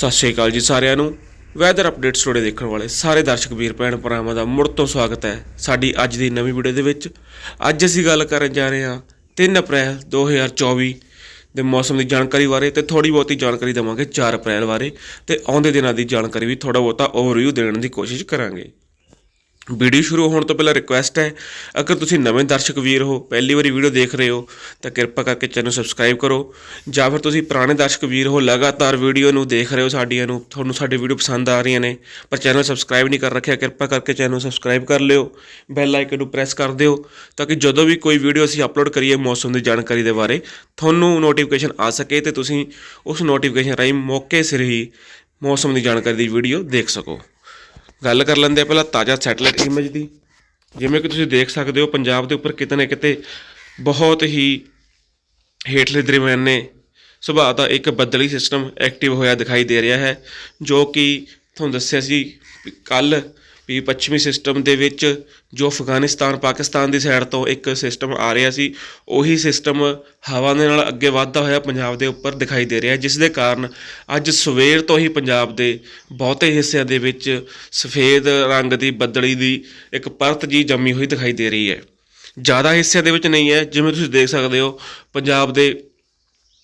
ਸਤਿ ਸ਼੍ਰੀ ਅਕਾਲ ਜੀ ਸਾਰਿਆਂ ਨੂੰ। ਵੈਦਰ ਅਪਡੇਟਸ ਸਟੋਰੀ ਦੇਖਣ ਵਾਲੇ ਸਾਰੇ ਦਰਸ਼ਕ ਵੀਰ ਭੈਣ ਭਰਾਵਾਂ ਦਾ ਮੁੜ ਤੋਂ ਸਵਾਗਤ ਹੈ ਸਾਡੀ ਅੱਜ ਦੀ ਨਵੀਂ ਵੀਡੀਓ ਦੇ ਵਿੱਚ। ਅੱਜ ਅਸੀਂ ਗੱਲ ਕਰਨ ਜਾ ਰਹੇ ਹਾਂ 3 ਅਪ੍ਰੈਲ 2024 ਦੇ ਮੌਸਮ ਦੀ ਜਾਣਕਾਰੀ ਬਾਰੇ ਤੇ ਥੋੜੀ ਬਹੁਤੀ ਜਾਣਕਾਰੀ ਦੇਵਾਂਗੇ 4 ਅਪ੍ਰੈਲ ਬਾਰੇ ਤੇ ਆਉਂਦੇ ਦਿਨਾਂ ਦੀ ਜਾਣਕਾਰੀ ਵੀ ਥੋੜਾ ਬਹੁਤਾ ਓਵਰਵਿਊ ਦੇਣ ਦੀ ਕੋਸ਼ਿਸ਼ ਕਰਾਂਗੇ। ਵੀਡੀਓ ਸ਼ੁਰੂ ਹੋਣ ਤੋਂ ਪਹਿਲਾਂ ਰਿਕੁਐਸਟ ਹੈ, ਅਗਰ ਤੁਸੀਂ ਨਵੇਂ ਦਰਸ਼ਕ ਵੀਰ ਹੋ, ਪਹਿਲੀ ਵਾਰੀ ਵੀਡੀਓ ਦੇਖ ਰਹੇ ਹੋ, ਤਾਂ ਕਿਰਪਾ ਕਰਕੇ ਚੈਨਲ ਸਬਸਕ੍ਰਾਈਬ ਕਰੋ। ਜਾਂ ਫਿਰ ਤੁਸੀਂ ਪੁਰਾਣੇ ਦਰਸ਼ਕ ਵੀਰ ਹੋ, ਲਗਾਤਾਰ ਵੀਡੀਓ ਨੂੰ ਦੇਖ ਰਹੇ ਹੋ ਸਾਡੀਆਂ ਨੂੰ, ਤੁਹਾਨੂੰ ਸਾਡੇ ਵੀਡੀਓ ਪਸੰਦ ਆ ਰਹੀਆਂ ਨੇ, ਪਰ ਚੈਨਲ ਸਬਸਕ੍ਰਾਈਬ ਨਹੀਂ ਕਰ ਰੱਖਿਆ, ਕਿਰਪਾ ਕਰਕੇ ਚੈਨਲ ਸਬਸਕ੍ਰਾਈਬ ਕਰ ਲਿਓ ਬੈਲ ਆਈਕਨ ਨੂੰ ਪ੍ਰੈਸ ਕਰ ਦਿਓ, ਤਾਂ ਕਿ ਜਦੋਂ ਵੀ ਕੋਈ ਵੀਡੀਓ ਅਸੀਂ ਅਪਲੋਡ ਕਰੀਏ ਮੌਸਮ ਦੀ ਜਾਣਕਾਰੀ ਦੇ ਬਾਰੇ, ਤੁਹਾਨੂੰ ਨੋਟੀਫਿਕੇਸ਼ਨ ਆ ਸਕੇ ਤੇ ਤੁਸੀਂ ਉਸ ਨੋਟੀਫਿਕੇਸ਼ਨ ਰਾਹੀਂ ਮੌਕੇ ਸਿਰ ਹੀ ਮੌਸਮ ਦੀ ਜਾਣਕਾਰੀ ਦੀ ਵੀਡੀਓ ਦੇਖ ਸਕੋ। ਗੱਲ ਕਰ ਲੈਂਦੇ ਆ ਪਹਿਲਾਂ ਤਾਜ਼ਾ ਸੈਟਲਾਈਟ ਇਮੇਜ ਦੀ। ਜਿਵੇਂ ਕਿ ਤੁਸੀਂ ਦੇਖ ਸਕਦੇ ਹੋ, ਪੰਜਾਬ ਦੇ ਉੱਪਰ ਕਿਤੇ ਨਾ ਕਿਤੇ ਬਹੁਤ ਹੀ ਹੇਠਲੇ ਦਰਮਿਆਨੇ ਸੁਭਾਅ ਦਾ ਇੱਕ ਬੱਦਲੀ ਸਿਸਟਮ ਐਕਟਿਵ ਹੋਇਆ ਦਿਖਾਈ ਦੇ ਰਿਹਾ ਹੈ, ਜੋ ਕਿ ਤੁਹਾਨੂੰ ਦੱਸਿਆ ਸੀ ਕੱਲ ਵੀ ਪੱਛਮੀ ਸਿਸਟਮ ਦੇ ਵਿੱਚ ਜੋ ਅਫਗਾਨਿਸਤਾਨ, ਪਾਕਿਸਤਾਨ ਦੀ ਸਾਈਡ ਤੋਂ ਇੱਕ ਸਿਸਟਮ ਆ ਰਿਹਾ ਸੀ, ਉਹੀ ਸਿਸਟਮ ਹਵਾ ਦੇ ਨਾਲ ਅੱਗੇ ਵੱਧਦਾ ਹੋਇਆ ਪੰਜਾਬ ਦੇ ਉੱਪਰ ਦਿਖਾਈ ਦੇ ਰਿਹਾ ਜਿਸ ਦੇ ਕਾਰਨ ਅੱਜ ਸਵੇਰ ਤੋਂ ਹੀ ਪੰਜਾਬ ਦੇ ਬਹੁਤੇ ਹਿੱਸਿਆਂ ਦੇ ਵਿੱਚ ਸਫੇਦ ਰੰਗ ਦੀ ਬੱਦਲੀ ਦੀ ਇੱਕ ਪਰਤ ਜੀ ਜੰਮੀ ਹੋਈ ਦਿਖਾਈ ਦੇ ਰਹੀ ਹੈ। ਜ਼ਿਆਦਾ ਹਿੱਸਿਆਂ ਦੇ ਵਿੱਚ ਨਹੀਂ ਹੈ, ਜਿਵੇਂ ਤੁਸੀਂ ਦੇਖ ਸਕਦੇ ਹੋ, ਪੰਜਾਬ ਦੇ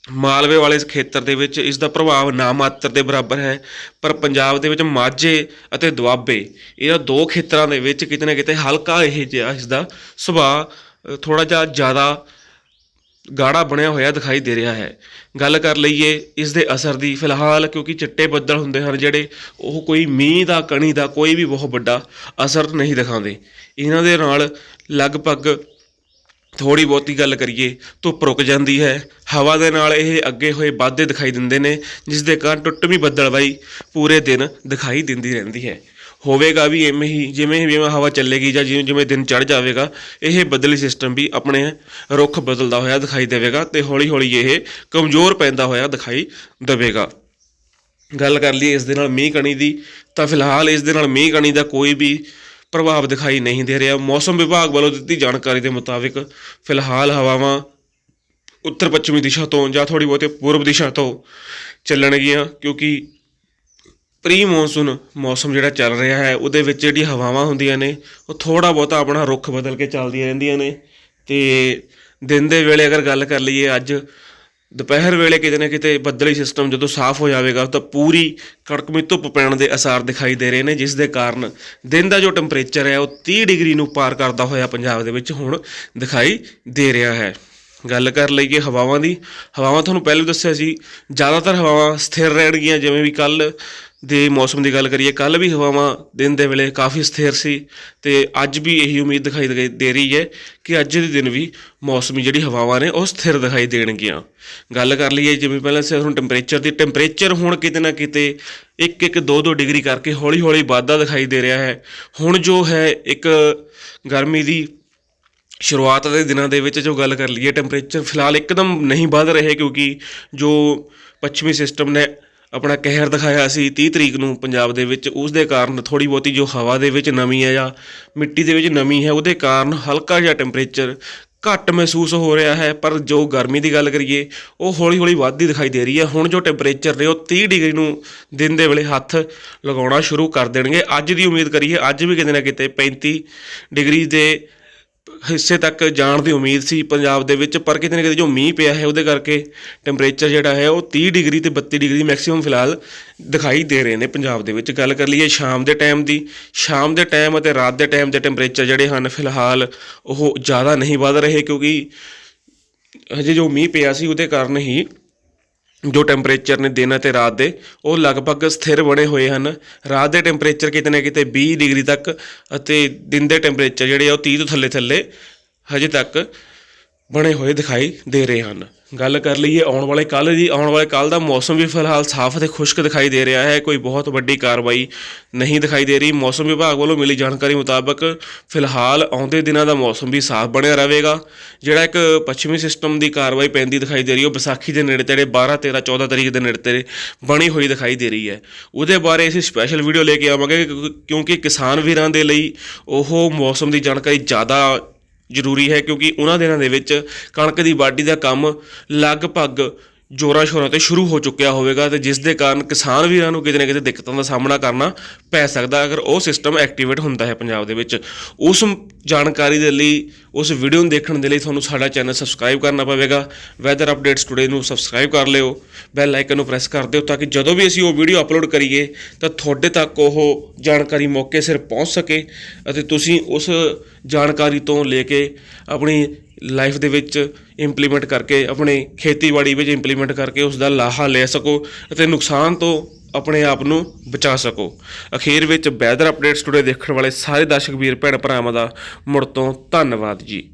ਮਾਲਵੇ ਵਾਲੇ ਖੇਤਰ ਦੇ ਵਿੱਚ ਇਸ ਦਾ ਪ੍ਰਭਾਵ ਨਾ ਮਾਤਰ ਦੇ ਬਰਾਬਰ ਹੈ, ਪਰ ਪੰਜਾਬ ਦੇ ਵਿੱਚ ਮਾਝੇ ਅਤੇ ਦੁਆਬੇ, ਇਹਨਾਂ ਦੋ ਖੇਤਰਾਂ ਦੇ ਵਿੱਚ ਕਿਤੇ ਨਾ ਕਿਤੇ ਹਲਕਾ ਇਹ ਜਿਹਾ ਇਸ ਦਾ ਸੁਭਾਅ ਥੋੜਾ ਜਿਹਾ ਜ਼ਿਆਦਾ ਗਾੜਾ ਬਣਿਆ ਹੋਇਆ ਦਿਖਾਈ ਦੇ ਰਿਹਾ ਹੈ। ਗੱਲ ਕਰ ਲਈਏ ਇਸ ਦੇ ਅਸਰ ਦੀ, ਫਿਲਹਾਲ ਕਿਉਂਕਿ ਚਿੱਟੇ ਬੱਦਲ ਹੁੰਦੇ ਹਨ ਜਿਹੜੇ ਉਹ ਕੋਈ ਮੀਂਹ ਦਾ, ਕਣੀ ਦਾ, ਕੋਈ ਵੀ ਬਹੁਤ ਵੱਡਾ ਅਸਰ ਨਹੀਂ ਦਿਖਾਉਂਦੇ। ਇਹਨਾਂ ਦੇ ਨਾਲ ਲਗਭਗ ਥੋੜੀ ਬਹੁਤੀ ਗੱਲ ਕਰੀਏ ਧੁੱਪ ਰੁਕ ਜਾਂਦੀ ਹੈ। ਹਵਾ ਦੇ ਨਾਲ ਇਹ ਅੱਗੇ ਹੋਏ ਵਾਧੇ ਦਿਖਾਈ ਦਿੰਦੇ ਨੇ ਜਿਸ ਦੇ ਕਾਰਨ ਟੁੱਟਵੀਂ ਬੱਦਲਬਾਈ ਪੂਰੇ ਦਿਨ ਦਿਖਾਈ ਦਿੰਦੀ ਰਹਿੰਦੀ ਹੈ। ਹੋਵੇਗਾ ਵੀ ਐਵੇਂ ਹੀ, ਜਿਵੇਂ ਜਿਵੇਂ ਹਵਾ ਚੱਲੇਗੀ ਜਾਂ ਜਿਵੇਂ ਜਿਵੇਂ ਦਿਨ ਚੜ ਜਾਵੇਗਾ, ਇਹ ਬਦਲੀ ਸਿਸਟਮ ਵੀ ਆਪਣੇ ਰੁੱਖ ਬਦਲਦਾ ਹੋਇਆ ਦਿਖਾਈ ਦੇਵੇਗਾ ਤੇ ਹੌਲੀ ਹੌਲੀ ਇਹ ਕਮਜ਼ੋਰ ਪੈਂਦਾ ਹੋਇਆ ਦਿਖਾਈ ਦੇਵੇਗਾ। ਗੱਲ ਕਰ ਲਈਏ ਇਸ ਦੇ ਨਾਲ ਮੀਂਹ ਕਣੀ ਦੀ, ਤਾਂ ਫਿਲਹਾਲ ਇਸ ਦੇ ਨਾਲ ਮੀਂਹ ਕਣੀ ਦਾ ਕੋਈ ਵੀ ਪ੍ਰਭਾਵ ਦਿਖਾਈ ਨਹੀਂ ਦੇ ਰਿਹਾ। ਮੌਸਮ ਵਿਭਾਗ ਵੱਲੋਂ ਦਿੱਤੀ ਜਾਣਕਾਰੀ ਦੇ ਮੁਤਾਬਿਕ ਫਿਲਹਾਲ ਹਵਾਵਾਂ ਉੱਤਰ ਪੱਛਮੀ ਦਿਸ਼ਾ ਤੋਂ ਜਾਂ ਥੋੜੀ ਬਹੁਤੇ ਪੂਰਬ ਦਿਸ਼ਾ ਤੋਂ ਚੱਲਣਗੀਆਂ ਕਿਉਂਕਿ ਪ੍ਰੀ ਮੌਨਸੂਨ ਮੌਸਮ ਜਿਹੜਾ ਚੱਲ ਰਿਹਾ ਹੈ, ਉਹਦੇ ਵਿੱਚ ਜਿਹੜੀ ਹਵਾਵਾਂ ਹੁੰਦੀਆਂ ਨੇ, ਉਹ ਥੋੜਾ ਬਹੁਤਾ ਆਪਣਾ ਰੁੱਖ ਬਦਲ ਕੇ ਚੱਲਦੀਆਂ ਰਹਿੰਦੀਆਂ ਨੇ। ਤੇ ਦਿਨ ਦੇ ਵੇਲੇ ਅਗਰ ਗੱਲ ਕਰ ਲਈਏ ਅੱਜ ਦੁਪਹਿਰ ਵੇਲੇ ਕਿਤੇ ਨਾ ਕਿਤੇ ਬੱਦਲੀ ਸਿਸਟਮ ਜਦੋਂ ਸਾਫ਼ ਹੋ ਜਾਵੇਗਾ, ਤਾਂ ਪੂਰੀ ਕੜਕਮੀ ਧੁੱਪ ਪੈਣ ਦੇ ਅਸਾਰ ਦਿਖਾਈ ਦੇ ਰਹੇ ਨੇ, ਜਿਸ ਦੇ ਕਾਰਨ ਦਿਨ ਦਾ ਜੋ ਟੈਂਪਰੇਚਰ ਹੈ, ਉਹ 30 ਡਿਗਰੀ ਨੂੰ ਪਾਰ ਕਰਦਾ ਹੋਇਆ ਪੰਜਾਬ ਦੇ ਵਿੱਚ ਹੁਣ ਦਿਖਾਈ ਦੇ ਰਿਹਾ ਹੈ। ਗੱਲ ਕਰ ਲਈਏ ਹਵਾਵਾਂ ਦੀ, ਹਵਾਵਾਂ ਤੁਹਾਨੂੰ ਪਹਿਲਾਂ ਦੱਸਿਆ ਸੀ, ਜ਼ਿਆਦਾਤਰ ਹਵਾਵਾਂ ਸਥਿਰ ਰਹਿਣਗੀਆਂ, ਜਿਵੇਂ ਵੀ ਕੱਲ ਦੇ ਮੌਸਮ ਦੀ ਗੱਲ ਕਰੀਏ ਕੱਲ ਵੀ ਹਵਾਵਾਂ ਦਿਨ ਦੇ ਵੇਲੇ ਕਾਫੀ ਸਥਿਰ ਸੀ ਤੇ ਅੱਜ ਵੀ ਇਹੀ ਉਮੀਦ ਦਿਖਾਈ ਦੇ ਰਹੀ ਹੈ ਕਿ ਅੱਜ ਦੇ ਦਿਨ ਵੀ ਮੌਸਮੀ ਜਿਹੜੀ ਹਵਾਵਾਂ ਨੇ, ਉਹ ਸਥਿਰ ਦਿਖਾਈ ਦੇਣਗੀਆਂ। ਗੱਲ ਕਰ ਲਈਏ ਜਿਵੇਂ ਪਹਿਲਾਂ ਸੀ, ਹੁਣ ਟੈਂਪਰੇਚਰ ਦੀ ਟੈਂਪਰੇਚਰ ਹੁਣ ਕਿਤੇ ਨਾ ਕਿਤੇ 1-1 2-2 ਡਿਗਰੀ ਕਰਕੇ ਹੌਲੀ-ਹੌਲੀ ਵਾਧਾ ਦਿਖਾਈ ਦੇ ਰਿਹਾ ਹੈ। ਹੁਣ ਜੋ ਹੈ ਇੱਕ ਗਰਮੀ ਦੀ ਸ਼ੁਰੂਆਤ ਦੇ ਦਿਨਾਂ ਦੇ ਵਿੱਚ ਜੋ ਗੱਲ ਕਰ ਲਈਏ ਟੈਂਪਰੇਚਰ ਫਿਲਹਾਲ ਇੱਕਦਮ ਨਹੀਂ ਵੱਧ ਰਹੇ ਕਿਉਂਕਿ ਜੋ ਪੱਛਮੀ ਸਿਸਟਮ ਨੇ ਆਪਣਾ ਕਹਿਰ ਦਿਖਾਇਆ ਸੀ 30 ਤਰੀਕ ਨੂੰ ਪੰਜਾਬ ਦੇ ਵਿੱਚ ਉਸ ਦੇ ਕਾਰਨ ਥੋੜੀ ਬਹੁਤੀ ਜੋ ਹਵਾ ਦੇ ਵਿੱਚ ਨਮੀ ਹੈ ਜਾਂ ਮਿੱਟੀ ਦੇ ਵਿੱਚ ਨਮੀ ਹੈ, ਉਹਦੇ ਕਾਰਨ ਹਲਕਾ ਜਿਹਾ ਟੈਂਪਰੇਚਰ ਘੱਟ ਮਹਿਸੂਸ ਹੋ ਰਿਹਾ ਹੈ, ਪਰ ਜੋ ਗਰਮੀ ਦੀ ਗੱਲ ਕਰੀਏ, ਉਹ ਹੌਲੀ ਹੌਲੀ ਵੱਧਦੀ ਦਿਖਾਈ ਦੇ ਰਹੀ ਹੈ। ਹੁਣ ਜੋ ਟੈਂਪਰੇਚਰ ਨੇ, ਉਹ 30 ਡਿਗਰੀ ਨੂੰ ਦਿਨ ਦੇ ਵੇਲੇ ਹੱਥ ਲਗਾਉਣਾ ਸ਼ੁਰੂ ਕਰ ਦੇਣਗੇ। ਅੱਜ ਦੀ ਉਮੀਦ ਕਰੀਏ, ਅੱਜ ਵੀ ਕਿਤੇ ਨਾ ਕਿਤੇ 35 ਡਿਗਰੀ ਦੇ ਹਿੱਸੇ ਤੱਕ ਜਾਣ ਦੀ ਉਮੀਦ ਸੀ ਪੰਜਾਬ ਦੇ ਵਿੱਚ, ਪਰ ਕਿਤੇ ਨਾ ਕਿਤੇ ਜੋ ਮੀਂਹ ਪਿਆ ਹੈ, ਉਹਦੇ ਕਰਕੇ ਟੈਂਪਰੇਚਰ ਜਿਹੜਾ ਹੈ, ਉਹ 30 ਡਿਗਰੀ ਤੇ 32 ਡਿਗਰੀ ਮੈਕਸਿਮਮ ਫਿਲਹਾਲ ਦਿਖਾਈ ਦੇ ਰਹੇ ਨੇ ਪੰਜਾਬ ਦੇ ਵਿੱਚ। ਗੱਲ ਕਰ ਲਈਏ ਸ਼ਾਮ ਦੇ ਟਾਈਮ ਦੀ, ਸ਼ਾਮ ਦੇ ਟਾਈਮ ਅਤੇ ਰਾਤ ਦੇ ਟਾਈਮ ਦੇ ਟੈਂਪਰੇਚਰ ਜਿਹੜੇ ਹਨ, ਫਿਲਹਾਲ ਉਹ ਜ਼ਿਆਦਾ ਨਹੀਂ ਵੱਧ ਰਹੇ ਕਿਉਂਕਿ ਹਜੇ ਜੋ ਮੀਂਹ ਪਿਆ ਸੀ, ਉਹਦੇ ਕਾਰਨ ਹੀ ਜੋ ਟੈਂਪਰੇਚਰ ਨੇ ਦਿਨ ਅਤੇ ਰਾਤ ਦੇ, ਉਹ ਲਗਭਗ ਸਥਿਰ ਬਣੇ ਹੋਏ ਹਨ। ਰਾਤ ਦੇ ਟੈਂਪਰੇਚਰ ਕਿਤੇ ਨਾ ਕਿਤੇ 20 ਡਿਗਰੀ ਤੱਕ ਅਤੇ ਦਿਨ ਦੇ ਟੈਂਪਰੇਚਰ ਜਿਹੜੇ ਆ ਉਹ 30 ਤੋਂ ਥੱਲੇ ਥੱਲੇ ਹਜੇ ਤੱਕ ਬਣੇ ਹੋਏ ਦਿਖਾਈ ਦੇ ਰਹੇ ਹਨ। ਗੱਲ ਕਰ ਲਈਏ ਆਉਣ ਵਾਲੇ ਕੱਲ ਦੀ। ਆਉਣ ਵਾਲੇ ਕੱਲ ਦਾ ਮੌਸਮ ਵੀ ਫਿਲਹਾਲ ਸਾਫ਼ ਅਤੇ ਖੁਸ਼ਕ ਦਿਖਾਈ ਦੇ ਰਿਹਾ ਹੈ। ਕੋਈ ਬਹੁਤ ਵੱਡੀ ਕਾਰਵਾਈ ਨਹੀਂ ਦਿਖਾਈ ਦੇ ਰਹੀ। ਮੌਸਮ ਵਿਭਾਗ ਵੱਲੋਂ ਮਿਲੀ ਜਾਣਕਾਰੀ ਮੁਤਾਬਕ ਫਿਲਹਾਲ ਆਉਂਦੇ ਦਿਨਾਂ ਦਾ ਮੌਸਮ ਵੀ ਸਾਫ਼ ਬਣਿਆ ਰਹੇਗਾ। ਜਿਹੜਾ ਇੱਕ ਪੱਛਮੀ ਸਿਸਟਮ ਦੀ ਕਾਰਵਾਈ ਪੈਂਦੀ ਦਿਖਾਈ ਦੇ ਰਹੀ ਹੈ, ਉਹ ਵਿਸਾਖੀ ਦੇ ਨੇੜੇ ਤੇੜੇ 12 13 14 ਤਰੀਕ ਦੇ ਨੇੜੇ ਤੇੜੇ ਬਣੀ ਹੋਈ ਦਿਖਾਈ ਦੇ ਰਹੀ ਹੈ। ਉਹਦੇ ਬਾਰੇ ਅਸੀਂ ਸਪੈਸ਼ਲ ਵੀਡੀਓ ਲੈ ਕੇ ਆਵਾਂਗੇ ਕਿਉਂਕਿ- ਕਿਉਂਕਿ ਕਿਸਾਨ ਵੀਰਾਂ ਦੇ ਲਈ ਉਹ ਮੌਸਮ ਦੀ ਜਾਣਕਾਰੀ ਜ਼ਿਆਦਾ ਜ਼ਰੂਰੀ ਹੈ ਕਿਉਂਕਿ ਉਹਨਾਂ ਦਿਨਾਂ ਦੇ ਵਿੱਚ ਕਣਕ ਦੀ ਵਾਢੀ ਦਾ ਕੰਮ ਲਗਭਗ ਜੋਰਾਂ ਸ਼ੋਰਾਂ ਤੇ ਸ਼ੁਰੂ ਹੋ ਚੁੱਕਿਆ ਹੋਵੇਗਾ ਤੇ ਜਿਸ ਦੇ ਕਾਰਨ ਕਿਸਾਨ ਵੀਰਾਂ ਨੂੰ ਕਿਤੇ ਨਾ ਕਿਤੇ ਦਿੱਕਤਾਂ ਦਾ ਸਾਹਮਣਾ ਕਰਨਾ ਪੈ ਸਕਦਾ ਅਗਰ ਉਹ ਸਿਸਟਮ ਐਕਟੀਵੇਟ ਹੁੰਦਾ ਹੈ ਪੰਜਾਬ ਦੇ ਵਿੱਚ। ਉਸ ਜਾਣਕਾਰੀ ਦੇ ਲਈ, ਉਸ ਵੀਡੀਓ ਨੂੰ ਦੇਖਣ ਦੇ ਲਈ ਤੁਹਾਨੂੰ ਸਾਡਾ ਚੈਨਲ ਸਬਸਕ੍ਰਾਈਬ ਕਰਨਾ ਪਵੇਗਾ। ਵੈਦਰ ਅਪਡੇਟਸ ਟੁਡੇ ਨੂੰ ਸਬਸਕ੍ਰਾਈਬ ਕਰ ਲਿਓ। ਬੈਲ ਆਈਕਨ ਨੂੰ ਪ੍ਰੈਸ ਕਰ ਦਿਓ ਤਾਂ ਕਿ ਜਦੋਂ ਵੀ ਅਸੀਂ ਉਹ ਵੀਡੀਓ ਅਪਲੋਡ ਕਰੀਏ, ਤਾਂ ਤੁਹਾਡੇ ਤੱਕ ਉਹ ਜਾਣਕਾਰੀ ਮੌਕੇ ਸਿਰ ਪਹੁੰਚ ਸਕੇ ਅਤੇ ਤੁਸੀਂ ਉਸ ਜਾਣਕਾਰੀ ਤੋਂ ਲੈ ਕੇ ਆਪਣੀ ਲਾਈਫ ਦੇ ਵਿੱਚ ਇੰਪਲੀਮੈਂਟ ਕਰਕੇ, ਆਪਣੇ ਖੇਤੀਬਾੜੀ ਵਿੱਚ ਇੰਪਲੀਮੈਂਟ ਕਰਕੇ ਉਸ ਦਾ ਲਾਹਾ ਲੈ ਸਕੋ ਅਤੇ ਨੁਕਸਾਨ ਤੋਂ ਆਪਣੇ ਆਪ ਨੂੰ ਬਚਾ ਸਕੋ। ਅਖੀਰ ਵਿੱਚ ਵੈਦਰ ਅਪਡੇਟਸ ਟੁਡੇ ਦੇਖਣ ਵਾਲੇ ਸਾਰੇ ਦਰਸ਼ਕ ਵੀਰ, ਭੈਣ ਭਰਾਵਾਂ ਦਾ ਮੁੜ ਤੋਂ ਧੰਨਵਾਦ ਜੀ।